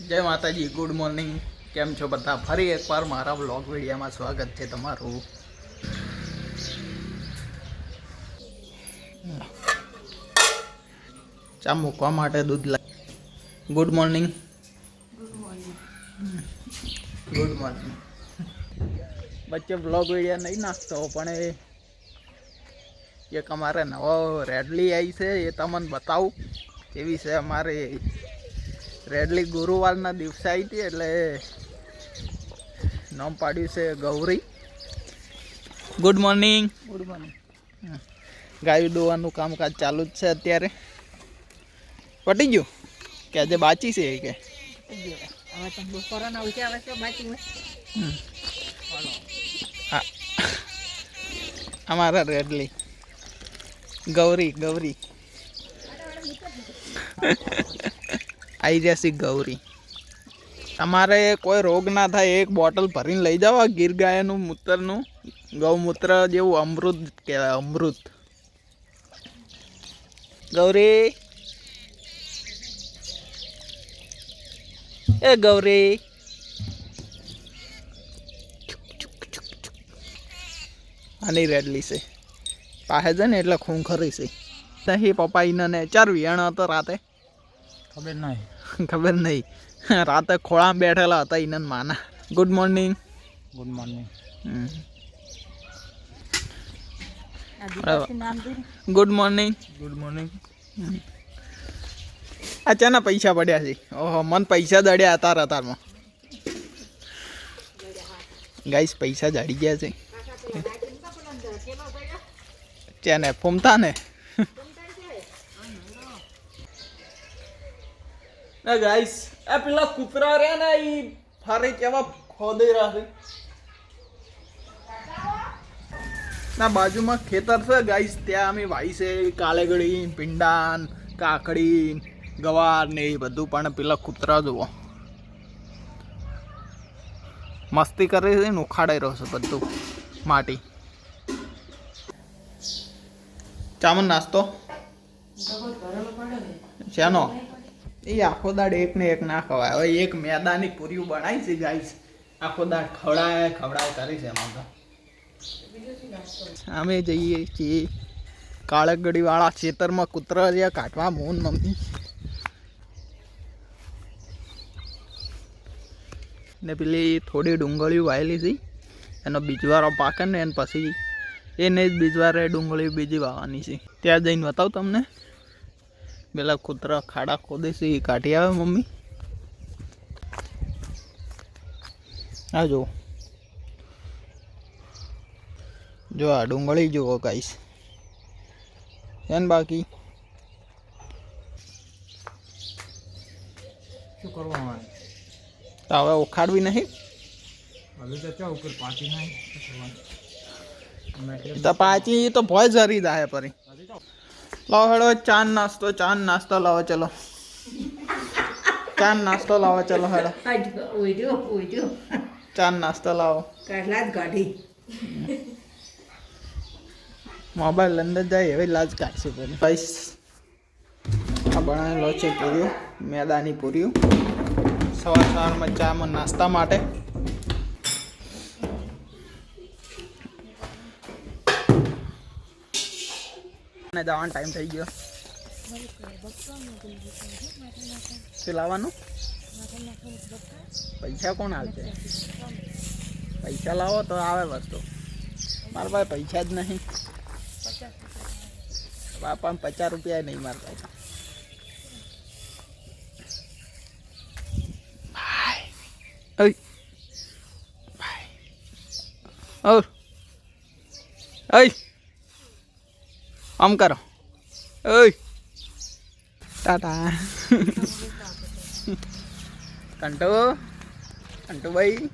જય માતાજી good morning કેમ છો બધા? ફરી એકવાર મારા વ્લોગ વિડીયામાં સ્વાગત છે તમારું. ચા મૂકવા માટે દૂધ લાવ ગુડ મોર્નિંગ ગુડ મોર્નિંગ વચ્ચે વ્લોગ વિડીયા નહીં નાખતો પણ એ એક અમારે નવો રેડલી આવી છે એ તમને બતાવું કેવી છે અમારે રેડલી ગુરુવારના દિવસે આવી હતી એટલે નામ પાડ્યું છે Gauri. Good morning good morning ગાયું દોવાનું કામકાજ ચાલુ જ છે અત્યારે. પટી ગયું? કે આજે બાચી છે એ કે? અમારા રેડલી. ગૌરી ગૌરી. આવી જશે ગૌરી. તમારે કોઈ રોગ ના થાય, એક બોટલ ભરીને લઈ આ ગીર ગાયનું મૂત્રનું, ગૌમૂત્ર જેવું અમૃત કહેવાય, અમૃત. ગૌરી. એ ગૌરી. આની રેડલી છે. પાસે છે ને એટલે ખૂન ખરી છે. નહીં પપ્પા ઈને ને ચાર વિયાણ હતો રાતે. ખબર નહીં ખબર નહીં રાતે ખોળામાં બેઠેલા હતા ઇનન માના. Good morning good morning good morning good morning આ ચાના પૈસા પડ્યા છે? ઓહો મન પૈસા દડ્યા હતા રતારમાં. ગાઈસ પૈસા જાડી ગયા છે. ચેને ફૂમતા ને? ના ગાઈસ આ પેલા કૂતરા રહ્યા ને એ ફારે કેવા ખોદી રહ્યા છે. ના બાજુમાં ખેતર છે ગાઈસ ત્યાં અમે વાઈ છે કાલેગડી પિંડાન કાકડી ગવાર ને એ બધું પણ પેલા કૂતરા જુઓ. મસ્તી કરે છે ને ઉખાડાઈ રહ્યો છે બધું માટી. ચામન નાસ્તો? શાનો? એ આખો દાડ એક ને એક ના ખવાય. હવે એક મેદાની પૂરીઓ બનાવી છે ગાઈસ આખો દાડ ખવડાય ખવડાય કરે છે એમાં તો. અમે જઈએ છીએ કાળગડી વાળા ખેતરમાં કૂતરા જ્યાં કાઢવા મોન મમ્મી. ને પેલી થોડી ડુંગળીઓ વાયેલી છે. એનો બીજવારો પાકે ને એને પછી એને જ બીજવારે ડુંગળી બીજી વાવવાની છે. ત્યાં જઈને બતાવું તમને. પેલા કૂતરા ખાડા ખોદે છે એ કાઢી આવે મમ્મી. આ જુઓ. જો આ ડુંગળી જુઓ ગાઈસ. એન બાકી? શું કરવાનું તો હવે ઉખાડવી નહીં? પાછી તો ભય જરી જાય પરી લાવો હેડો, ચાન નાસ્તો ચાન નાસ્તો લાવો, ચલો. ચાન નાસ્તો લાવો, ચલો હેડો. ચાન નાસ્તો લાવો. મોબાઈલ અંદર જાય એવી લાજ કાઢશે પેલી. પૈસ આ બનાવેલો છે પૂર્યું મેદાની પૂર્યું સવાર સવારમાં ચામાં નાસ્તા માટે. અને જવાનો ટાઈમ થઈ ગયો. શું લાવવાનું? પૈસા કોણ હાલશે પૈસા લાવો તો આવે વસ્તુ. મારા પાસે પૈસા જ નહીં. બાપા પચાસ રૂપિયા નહીં મારા પાસે. ઓય. આમ કરો. ઓય. ટાટા. કંટો? કંટુભાઈ?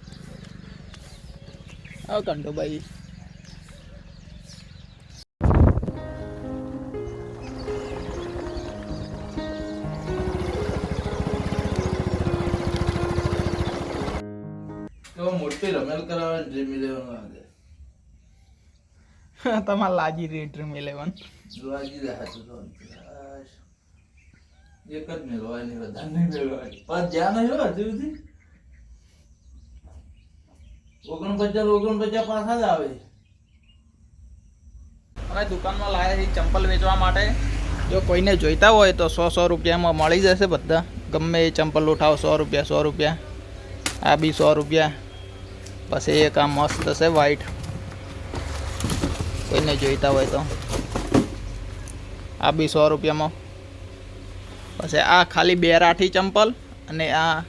ઓ કંટુભાઈ. મોટી રમેલ કરાવવાની ડ્રીમ ઇલેવન તમારે લાજી રહી ડ્રીમ ઇલેવન જોવાજી રહ્યા હતું તો એક જ મેળવાની વધારે નહીં મેળવાની પણ જ્યાં નહીં હોય હજુ સુધી? ઓગણપચાસ ઓગણપચાસ પાછા જ આવે. અમે દુકાનમાં લાવ્યા છીએ ચંપલ વેચવા માટે. જો કોઈને જોઈતા હોય તો સો સો રૂપિયામાં મળી જશે બધા. ગમે એ ચંપલ ઉઠાવો સો રૂપિયા સો રૂપિયા. આ બી સો રૂપિયા. પછી એક આ મસ્ત છે વ્હાઈટ કોઈને જોઈતા હોય તો. આ બી સો રૂપિયામાં. પછી આ ખાલી બે રાઠી ચંપલ અને આ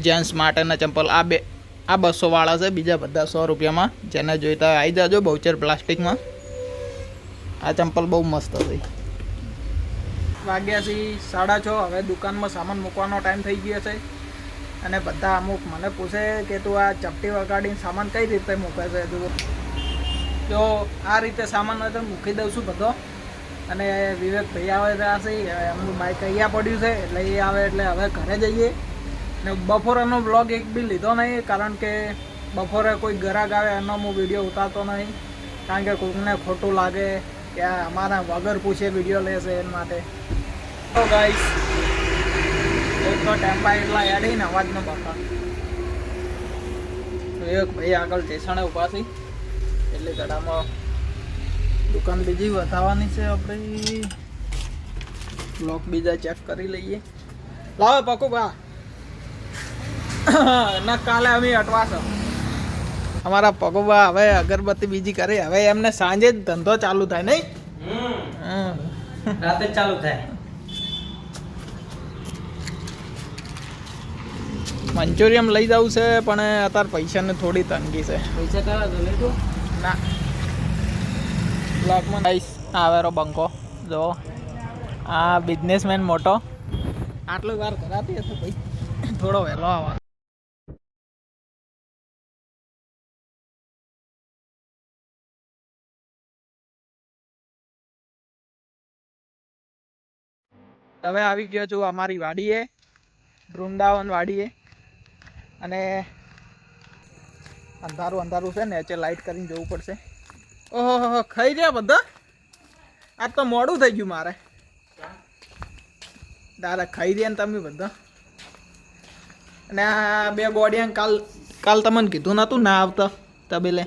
જેન્ટ્સ માટેના ચંપલ. આ બે, આ બસો વાળા છે, બીજા બધા સો રૂપિયામાં. જેને જોઈતા હોય આવી જાજો બહુચર પ્લાસ્ટિકમાં. આ ચંપલ બહુ મસ્ત હતી. વાગ્યા છે સાડા છ, હવે દુકાનમાં સામાન મૂકવાનો ટાઈમ થઈ ગયો છે. અને બધા અમુક મને પૂછે કે તું આ ચપટી વગાડીને સામાન કઈ રીતે મૂકે છે? તું તો આ રીતે સામાન હોય મૂકી દઉં છું બધો. અને વિવેક ભાઈ આવે રહ્યા છે એમનું બાઇક અહીંયા પડ્યું છે, એટલે એ આવે એટલે હવે ઘરે જઈએ. ને બપોરનો બ્લોગ એક બી લીધો નહીં, કારણ કે બપોરે કોઈ ગ્રાહક આવે એનો હું વીડિયો ઉતારતો નહીં, કારણ કે કોઈકને ખોટું લાગે કે અમારા વગર પૂછે વીડિયો લેશે એના માટે. તો ગાઈસ એક તો ટેમ્પા એટલા એડીને અવાજ ન બકા એક ભાઈ આગળ સ્ટેશને ઊભા છે, એટલે ગડામાં દુકાન બીજી બતાવવાની છે આપણે. બ્લોક બીજા ચેક કરી લઈએ. લાવો પકુ બા. ના કાલે અમે અટવાશો અમારા પગોબા હવે અગરબત્તી બીજી કરે. હવે એમને સાંજે જ ધંધો ચાલુ થાય નહીં. રાતે ચાલુ થાય. મંચુરિયમ લઈ જવું છે પણ અત્યારે પૈસાની થોડી તંગી છે. પૈસા લેજો ના. બ્લોકમાં. આઈસ આવેરો બંકો. જો, આ બિઝનેસમેન મોટો. આટલું વાર કરાતી હશે ભાઈ. થોડો વહેલો આવવાનો હવે આવી ગયો છું અમારી વાડીએ, વૃંદાવન વાડીએ. અને અંધારું અંધારું છે ને એટલે લાઈટ કરીને જવું પડશે. ઓહો ખાઈ રહ્યા બધા? આજ તો મોડું થઈ ગયું મારે. દાદા ખાઈ રહ્યા ને તમે બધા? અને આ બે ગોડિયા કાલ કાલ તમને કીધું નતું ના આવતા તબેલે.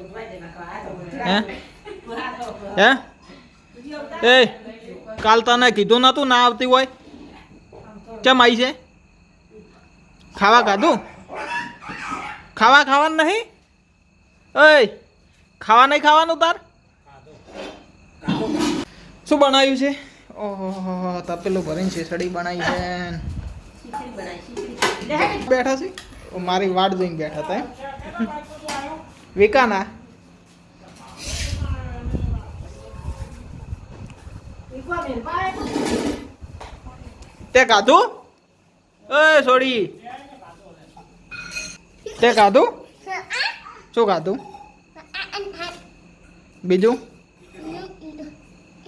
હે? હે? એ, કાલ તને કીધું નતું ના આવતી હોય? કેમ આવી છે? ખાવા ખાધું? ખાવા ખાવાનું નહીં? ઓય ખાવા નહીં ખાવાનું તાર? શું બનાવ્યું છે? ઓહો તપેલું ભરીને શીસડી બનાવી છે. બેઠા છે? મારી વાટ જોઈને બેઠા હતા એમ? વિકાના? તે કાધું? એ છોડી તે કાધું? શું કાધું? બીજું?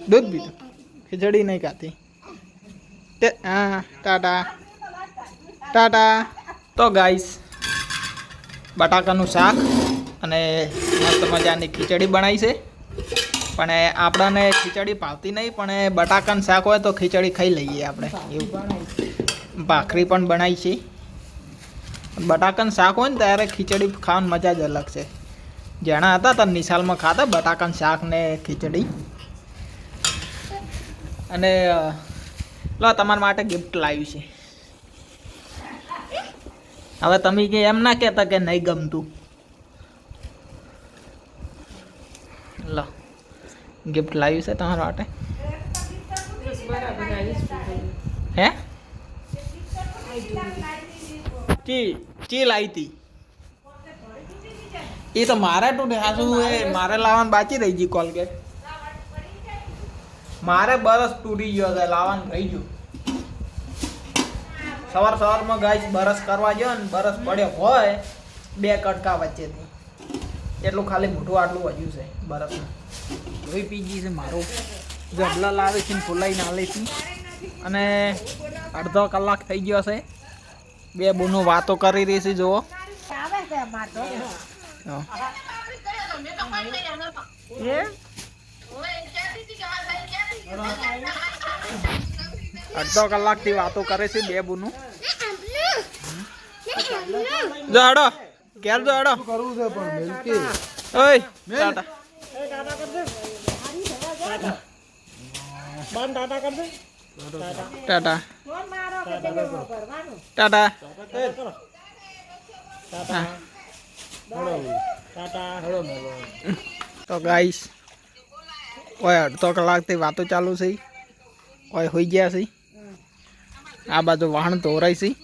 દૂધ પીધું. ખીચડી નહીં ખાતી તે, હા, ટાટા. ટાટા. તો ગાઈસ, બટાકાનું શાક અને મસ્ત મજાની ખીચડી બનાવી છે. પણ આપણાને ખીચડી ભાવતી નહીં, પણ બટાકાનું શાક હોય તો ખીચડી ખાઈ લઈએ આપણે. એવું. ભાખરી પણ બનાવી છે. બટાકાનું શાક હોય ને ત્યારે ખીચડી ખાવાની મજા જ અલગ છે. જેણા હતા તો નિશાલમાં ખાતા બટાકાનું શાક ને ખીચડી. અને લો, તમારા માટે ગિફ્ટ લાવ્યું છે. હવે તમે કે એમ ના કહેતા કે નહીં ગમતું. લો ગિફ્ટ લાવ્યું છે તમારા માટે. હે? ચી ચી લાવી હતી એ તો મારે તો એ મારે લાવવાનું બાકી રહી ગઈ કોલગેટ. મારે બરસ તૂટી ગયો છે લાવવાનું થઈ ગયું સવાર સવારમાં ગાય બરસ કરવા ગયો ને બરસ પડ્યો હોય બે કટકા વચ્ચેથી. એટલું ખાલી મોટું આટલું વધ્યું છે બરસનું. લોહી પી ગઈ છે મારું. જબલા લાવે છે ને ફૂલાઈ નાલે છે. અને અડધો કલાક થઈ ગયો છે. બે બોનો વાતો કરી રહી છે જુઓ. હા. અડધો કલાકથી વાતો કરે છે બે બુનું. જો હડો ઘેર જો હડો. કરવું છે પણ મિલકી ઓય ટાટા. ટાટા. ટાટા. તો ગાઈસ ઓય અડધો કલાકથી વાતો ચાલુ છે. ઓય હોઈ ગયા છે. આ બાજુ વાહન ધોરાય છે.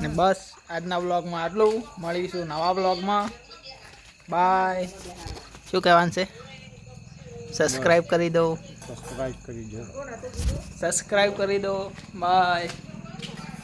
ને બસ આજના બ્લોગમાં આટલું. મળીશું નવા બ્લોગમાં બાય. શું કહેવાનું છે? સબસ્ક્રાઈબ કરી દો. સબસ્ક્રાઈબ કરી દો. સબસ્ક્રાઈબ કરી દો. બાય.